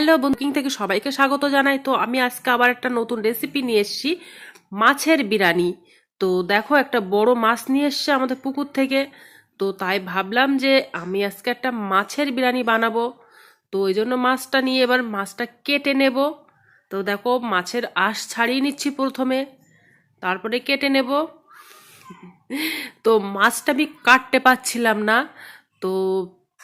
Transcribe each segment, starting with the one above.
Hello booking থেকে সবাইকে স্বাগত জানাই। তো আমি আজকে আবার একটা নতুন রেসিপি নিয়ে এসেছি, মাছের বিরিয়ানি। তো দেখো একটা বড় মাছ নিয়ে এসছে আমাদের পুকুর থেকে। তো তাই ভাবলাম যে আমি আজকে একটা মাছের বিরিয়ানি বানাবো। তো ওই জন্য মাছটা নিয়ে এবার মাছটা কেটে নেব। তো দেখো মাছের আঁশ ছাড়িয়ে নিচ্ছি প্রথমে, তারপরে কেটে নেব। তো মাছটা আমি কাটতে পারছিলাম না। তো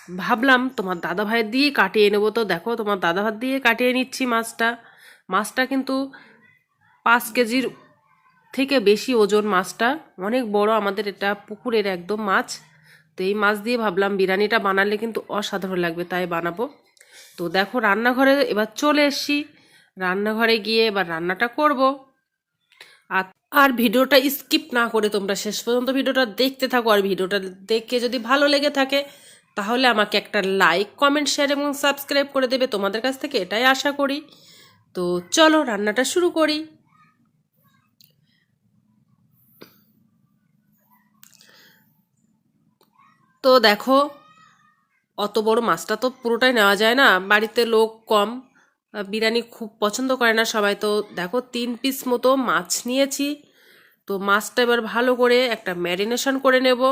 ভাবলাম তোমার দাদা ভাইয়ের দিয়ে কাটিয়ে নেব তো। দেখো, তোমার দাদা ভাই দিয়ে কাটিয়ে নিচ্ছি মাছটা। মাছটা কিন্তু পাঁচ কেজির থেকে বেশি ওজন মাছটা। অনেক বড় আমাদের এটা পুকুরের একদম মাছ। তো এই মাছ দিয়ে ভাবলাম বিরিয়ানিটা বানালে কিন্তু অসাধারণ লাগবে, তাই বানাবো। তো দেখো, রান্নাঘরে এবার চলে এসছি। রান্নাঘরে গিয়ে এবার রান্নাটা করব। আর আর ভিডিওটা স্কিপ না করে তোমরা শেষ পর্যন্ত ভিডিওটা দেখতে থাকো। আর ভিডিওটা দেখে যদি ভালো লেগে থাকে তাহলে আমাকে একটা লাইক কমেন্ট শেয়ার এবং সাবস্ক্রাইব করে দেবে তোমাদের কাছ থেকে, এটাই আশা করি। তো চলো রান্নাটা শুরু করি। তো দেখো, অত বড় মাছটা তো পুরোটাই নেওয়া যায় না, বাড়িতে লোক কম, বিরিয়ানি খুব পছন্দ করে না সবাই। তো দেখো, তিন পিস মতো মাছ নিয়েছি। তো মাছটা এবার ভালো করে একটা ম্যারিনেশন করে নেব।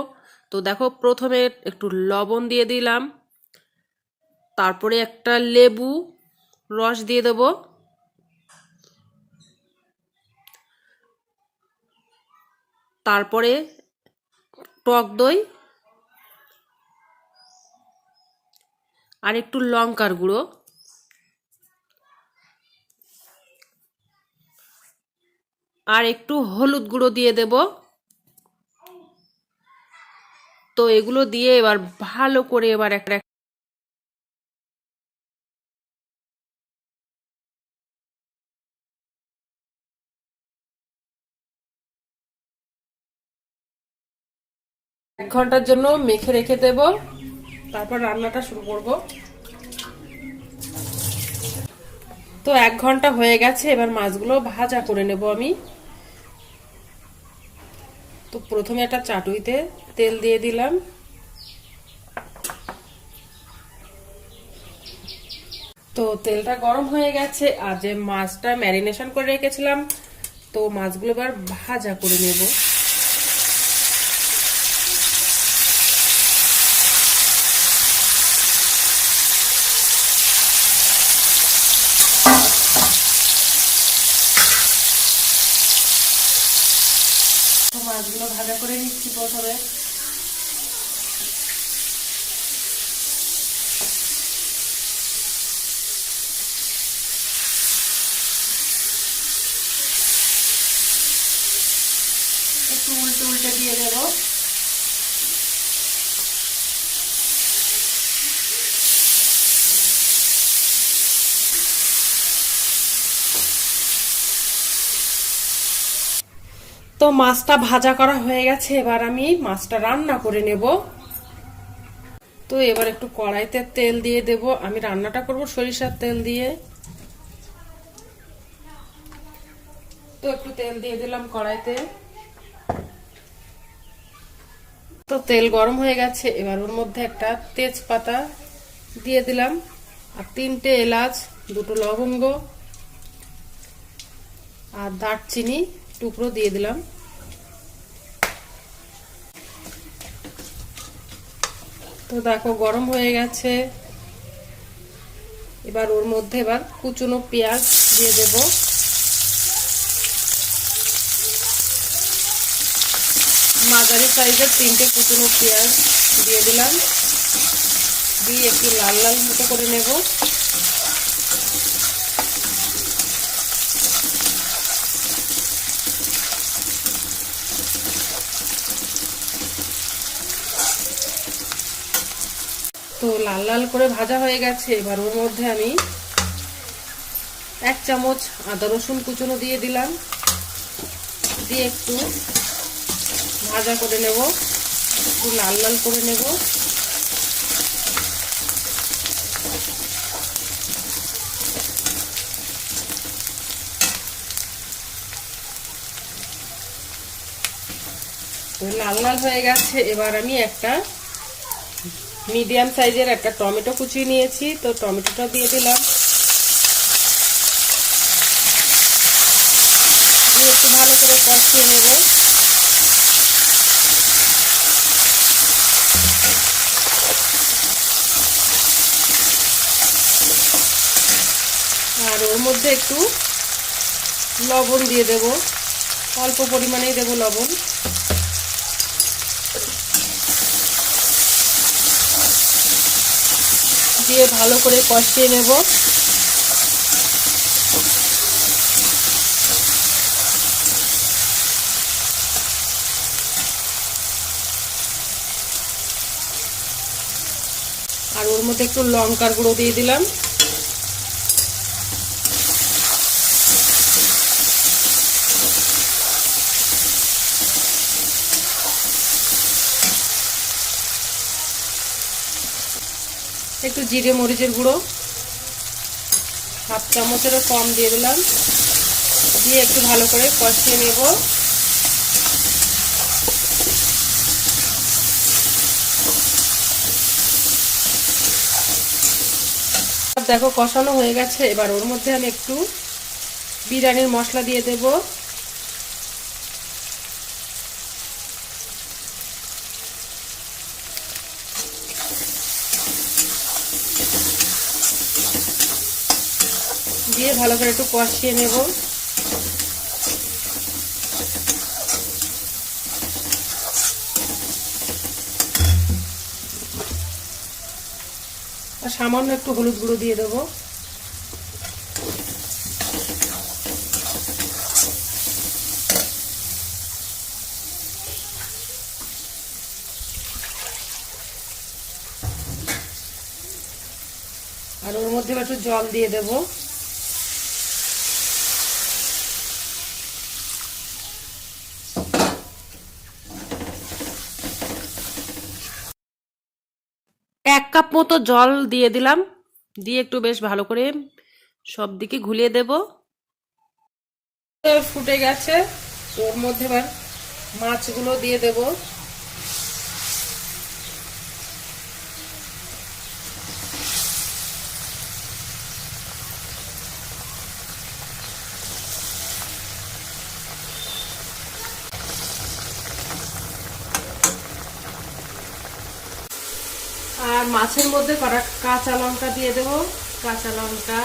তো দেখো প্রথমে একটু লবণ দিয়ে দিলাম। তারপরে একটা লেবু রস দিয়ে দেব। তারপরে টক দই আর একটু লঙ্কার গুঁড়ো। আর একটু হলুদ গুঁড়ো দিয়ে দেব। তো এগুলো দিয়ে এবার ভালো করে এবার একটা এক ঘণ্টার জন্য মেখে রেখে দেব। তারপর রান্নাটা শুরু করব। তো এক ঘণ্টা হয়ে গেছে, এবার মাছগুলো ভাজা করে নেব আমি। তো প্রথমে একটা চাটুইতে তেল দিয়ে দিলাম। তো তেলটা গরম হয়ে গেছে, আর যে মাছটা ম্যারিনেশন করে রেখেছিলাম, তো মাছগুলো এবার ভাজা করে নেব তো মাছগুলো ভাজা করে নিচ্ছি প্রথমে একটু উল্টে উল্টে দিয়ে দেবো তো মাছটা ভাজা করা হয়ে গেছে, এবার আমি মাছটা রান্না করে নেব। তো এবার একটু কড়াইতে তেল দিয়ে দেব। আমি রান্নাটা করব সরিষার তেল দিয়ে। তো একটু তেল দিয়ে দিলাম কড়াইতে। তো তেল গরম হয়ে গেছে, এবার ওর মধ্যে একটা তেজপাতা দিয়ে দিলাম আর তিনটে এলাচ, দুটো লবঙ্গ আর দারচিনি টুকরো দিয়ে দিলাম। তো দেখো, গরম হয়ে গেছে। এবার ওর মধ্যে এবার কুচুনো পেঁয়াজ দিয়ে দেব। মাঝারি সাইজের তিনটে কুচুনো পেঁয়াজ দিয়ে দিলাম। দিয়ে একটু লাল লাল মতো করে নেব। তো লাল লাল করে ভাজা হয়ে গেছে। এবার ওর মধ্যে আমি এক চামচ আদা রসুন কুচনো দিয়ে দিলাম। দিয়ে একটু ভাজা করে নেব। একটু লাল লাল করে নেব। লাল লাল হয়ে গেছে। এবার আমি একটা মিডিয়াম সাইজের একটা টমেটো কুচিয়ে নিয়েছি, তো টমেটোটা দিয়ে দিলাম। একটু ভালো করে কষিয়ে নেব। আর ওর মধ্যে একটু লবণ দিয়ে দেব। অল্প পরিমাণেই দেব লবণ। দিয়ে ভালো করে কষিয়ে নেব। আর ওর মধ্যে একটু লঙ্কার গুঁড়ো দিয়ে দিলাম। একটু জিরে মরিচের গুঁড়ো, হাফ চামচেরও কম দিয়ে দিলাম। দিয়ে একটু ভালো করে কষিয়ে নেব। দেখো কষানো হয়ে গেছে, এবার ওর মধ্যে আমি একটু বিরিয়ানির মশলা দিয়ে দেবো দিয়ে ভালো করে একটু কষিয়ে নেব। আর সামান্য একটু হলুদ গুঁড়ো দিয়ে দেবো। আর ওর মধ্যে একটু জল দিয়ে দেবো। এক কাপ মতো জল দিয়ে দিলাম। দিয়ে একটু বেশ ভালো করে সব দিকে ঘুলিয়ে দেব। ফুটে গেছে। ওর মধ্যে এবার মাছগুলো দিয়ে দেব। আর মাছের মধ্যে কটা কাঁচা লঙ্কা দিয়ে দেব। কাঁচা লঙ্কা,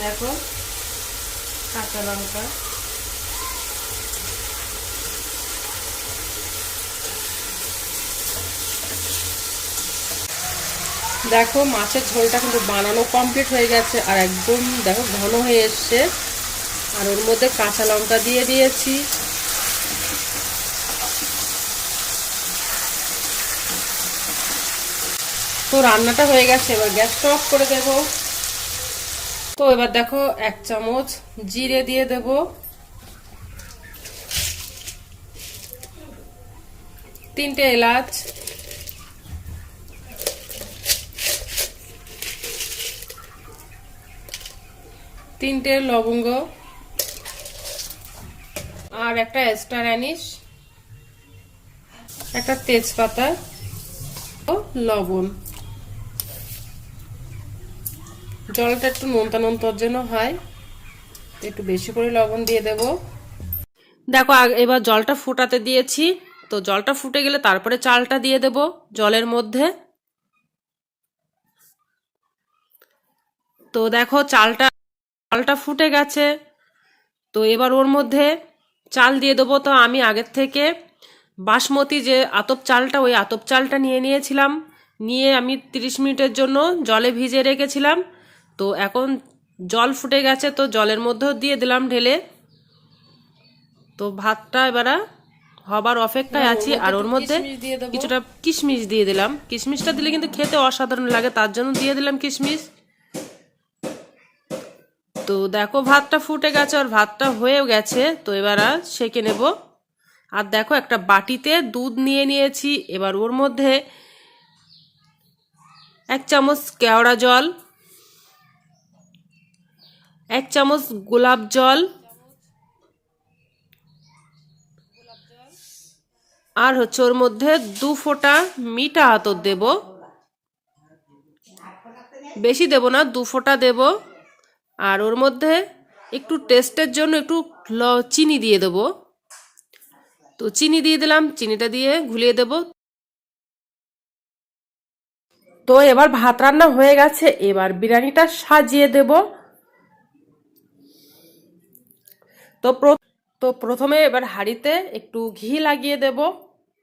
দেখো, কাঁচা লঙ্কা। দেখো, মাছের ঝোলটা কিন্তু বানানো কমপ্লিট হয়ে গেছে আর একদম, দেখো, ঘন হয়ে এসছে। আর ওর মধ্যে কাঁচা লঙ্কা দিয়ে দিয়েছি। তো রান্নাটা হয়ে গেছে, এবার গ্যাসটা অফ করে দেব। তো এবার দেখো, এক চামচ জিরে দিয়ে দেব। তিনটে এলাচ। তিনটে লবঙ্গ। আর একটা স্টার অ্যানিস একটা তেজপাতা। ও লবণ। জলটা একটু নোনতা নোনতার জন্য হয়। একটু বেশি করে লবণ দিয়ে দেব। দেখো এবার জলটা ফুটাতে দিয়েছি। তো জলটা ফুটে গেলে তারপরে চালটা দিয়ে দেব জলের মধ্যে। তো দেখো, চালটা চালটা ফুটে গেছে। তো এবার ওর মধ্যে চাল দিয়ে দেবো। তো আমি আগের থেকে বাসমতি যে আতপ চালটা, ওই আতপ চালটা নিয়ে নিয়েছিলাম। নিয়ে আমি তিরিশ মিনিটের জন্য জলে ভিজে রেখেছিলাম। তো এখন জল ফুটে গেছে তো জলের মধ্যেও দিয়ে দিলাম ঢেলে। তো ভাতটা এবারে হবার অপেক্ষায় আছি আর ওর মধ্যে কিছুটা কিশমিশ দিয়ে দিলাম। কিশমিশটা দিলে কিন্তু খেতে অসাধারণ লাগে তার জন্য দিয়ে দিলাম কিশমিশ। তো দেখো ভাতটা ফুটে গেছে আর ভাতটা হয়েও গেছে তো এবার আর সেঁকে নেব। আর দেখো একটা বাটিতে দুধ নিয়ে নিয়েছি এবার ওর মধ্যে এক চামচ কেওড়া জল এক চামচ গোলাপ জল। আর হচ্ছে ওর মধ্যে দু ফোঁটা মিঠা আতর দেব। বেশি দেব না, দু ফোঁটা দেব। আর ওর মধ্যে একটু টেস্টের জন্য একটু চিনি দিয়ে দেবো। তো চিনি দিয়ে দিলাম, চিনিটা দিয়ে ঘুলিয়ে দেব। তো এবার ভাত রান্না হয়ে গেছে, এবার বিরিয়ানিটা সাজিয়ে দেব। তো তো প্রথমে এবার হাঁড়িতে একটু ঘি লাগিয়ে দেব।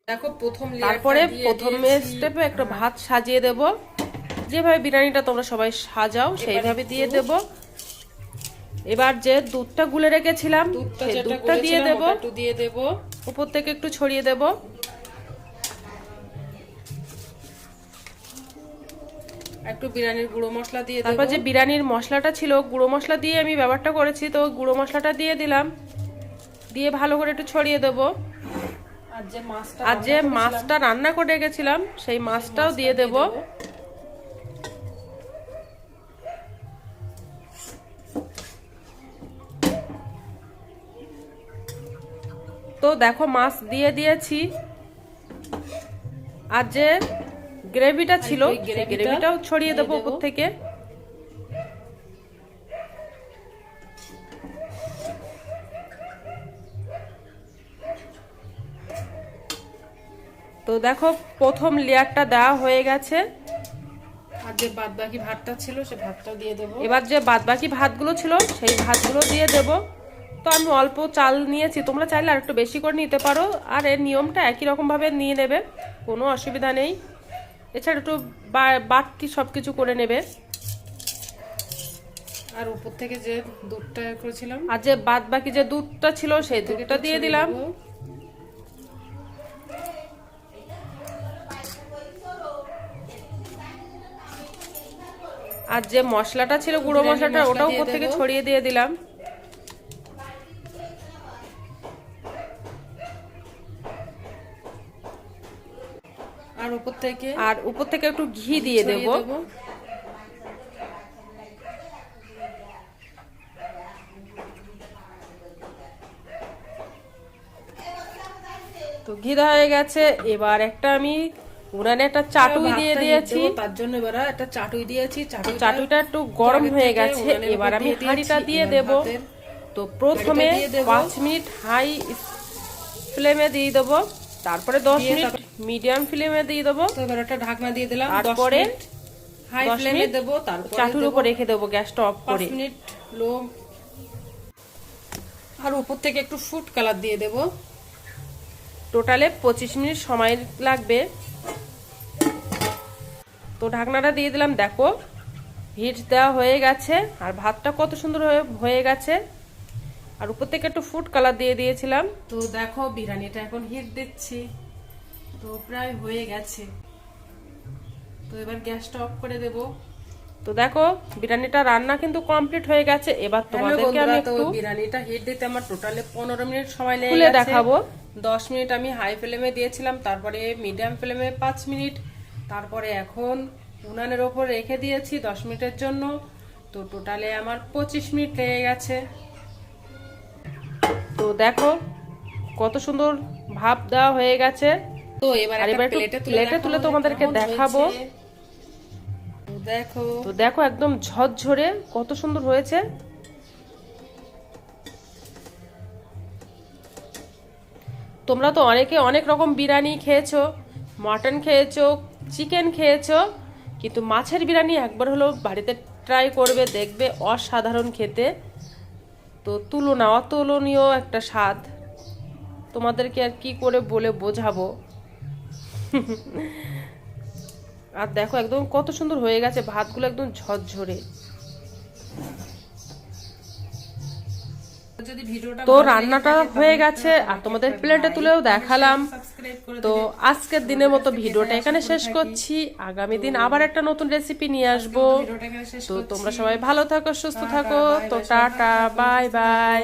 দেখো প্রথম তারপরে প্রথমে স্টেপে একটা ভাত সাজিয়ে দেব। যেভাবে বিরিয়ানিটা তোমরা সবাই সাজাও সেইভাবে দিয়ে দেব। এবার যে দুধটা গুলে রেখেছিলাম দুধটা দুধটা দিয়ে দেব। দিয়ে দেব। উপর থেকে একটু ছড়িয়ে দেব। একটু বিরিয়ানির গুঁড়ো মশলা দিয়ে তারপর যে বিরিয়ানির মশলাটা ছিল গুঁড়ো মশলা দিয়ে আমি ব্যবহারটা করেছি তো গুঁড়ো মশলাটা দিয়ে দিলাম। দিয়ে ভালো করে একটু ছড়িয়ে দেব। আর যে মাছটা আর যে মাছটা রান্না করে রেখেছিলাম সেই মাছটাও দিয়ে দেব। তো দেখো মাছ দিয়ে দিয়েছি। আর যে গ্রেভিটা ছিল গ্রেভিটাও ছড়িয়ে দেবো উপর থেকে। তো দেখো প্রথম লেয়ারটা দেওয়া হয়ে গেছে। আর যে বাদ বাকি ভাতটা ছিল সে ভাতটাও দিয়ে দেব। এবার যে বাদবাকি ভাতগুলো ছিল সেই ভাতগুলো দিয়ে দেব। তো আমি অল্প চাল নিয়েছি তোমরা চাইলে আর একটু বেশি করে নিতে পারো। আর এর নিয়মটা একই রকম ভাবে নিয়ে নেবে কোনো অসুবিধা নেই। এছাড়া একটু বাড়তি সব কিছু করে নেবে। আর উপর থেকে যে দুধটা করেছিলাম। আর যে বাদ বাকি যে দুধটা ছিল সেই দুধটা দিয়ে দিলাম। আর যে মশলাটা ছিল গুঁড়ো মশলাটা মশলা ওটাও উপর থেকে ছড়িয়ে দিয়ে দিলাম। আর উপর থেকে আর উপর থেকে একটু ঘি দিয়ে দেব। তো ঘি দেওয়া হয়ে গেছে। এবার একটা আমি উনানে একটা চাটুই দিয়ে দিয়েছি। তার জন্য এবার একটা চাটুই দিয়েছি। চাটুই চাটুইটা একটু গরম হয়ে গেছে। এবার আমি হাঁড়িটা দিয়ে দেব। তো প্রথমে। পাঁচ মিনিট হাই ফ্লেমে দিয়ে দেবো। তারপরে দশ মিনিট মিডিয়াম ফ্লেমে দিয়ে দেবো। এবার একটা ঢাকনা দিয়ে দিলাম তারপরে হাই ফ্লেমে দেবো তারপরে চাটুর উপর রেখে দেবো গ্যাসটা অফ করে। মিনিট লো। আর উপর থেকে একটু ফুড কালার দিয়ে দেব। টোটালে পঁচিশ মিনিট সময় লাগবে। তো ঢাকনাটা দিয়ে দিলাম দেখো হিট দেওয়া হয়ে গেছে। আর ভাতটা কত সুন্দর হয়ে হয়ে গেছে। আর উপর থেকে একটু ফুড কালার দিয়ে দিয়েছিলাম। তো দেখো বিরিয়ানিটা এখন হিট দিচ্ছি। তো প্রায় হয়ে গেছে। তো এবার গ্যাসটা অফ করে দেব। তো দেখো বিরিয়ানিটা রান্না কিন্তু কমপ্লিট হয়ে গেছে। এবার তোমাদেরকে আমি একটু বিরিয়ানিটা হিট দিতে আমার টোটালে পনেরো মিনিট সময় লেগে গেছে। দেখাবো। দশ মিনিট আমি হাই ফ্লেমে দিয়েছিলাম তারপরে মিডিয়াম ফ্লেমে পাঁচ মিনিট। তারপরে এখন উনানের ওপর রেখে দিয়েছি দশ মিনিটের জন্য। তো টোটালে আমার পঁচিশ মিনিট লেগে গেছে। তো দেখো কত সুন্দর ভাব দেওয়া হয়ে গেছে। তো এবার আর একটা এবার একটু প্লেটে তুলে প্লেটে দেখাবো তুলে যে তোমাদেরকে দেখাবো। দেখো। তো দেখো একদম ঝরঝরে কত সুন্দর হয়েছে। তোমরা তো অনেকে অনেক রকম বিরিয়ানি খেয়েছো মটন খেয়েছো চিকেন খেয়েছো কিন্তু মাছের বিরিয়ানি একবার হলো বাড়িতে ট্রাই করবে দেখবে অসাধারণ খেতে। তো তুলনা অতুলনীয় একটা স্বাদ। তোমাদেরকে আর কি করে বলে বোঝাবো? আর দেখো একদম কত সুন্দর হয়ে গেছে ভাতগুলো একদম ঝরঝরে। তো রান্নাটা হয়ে গেছে আর তোমাদের প্লেটে তুলেও দেখালাম। তো আজকের দিনের মতো ভিডিওটা এখানে শেষ করছি। আগামী দিন আবার একটা নতুন রেসিপি নিয়ে আসব। তো তোমরা সবাই ভালো থাকো সুস্থ থাকো। তো টাটা বাই বাই।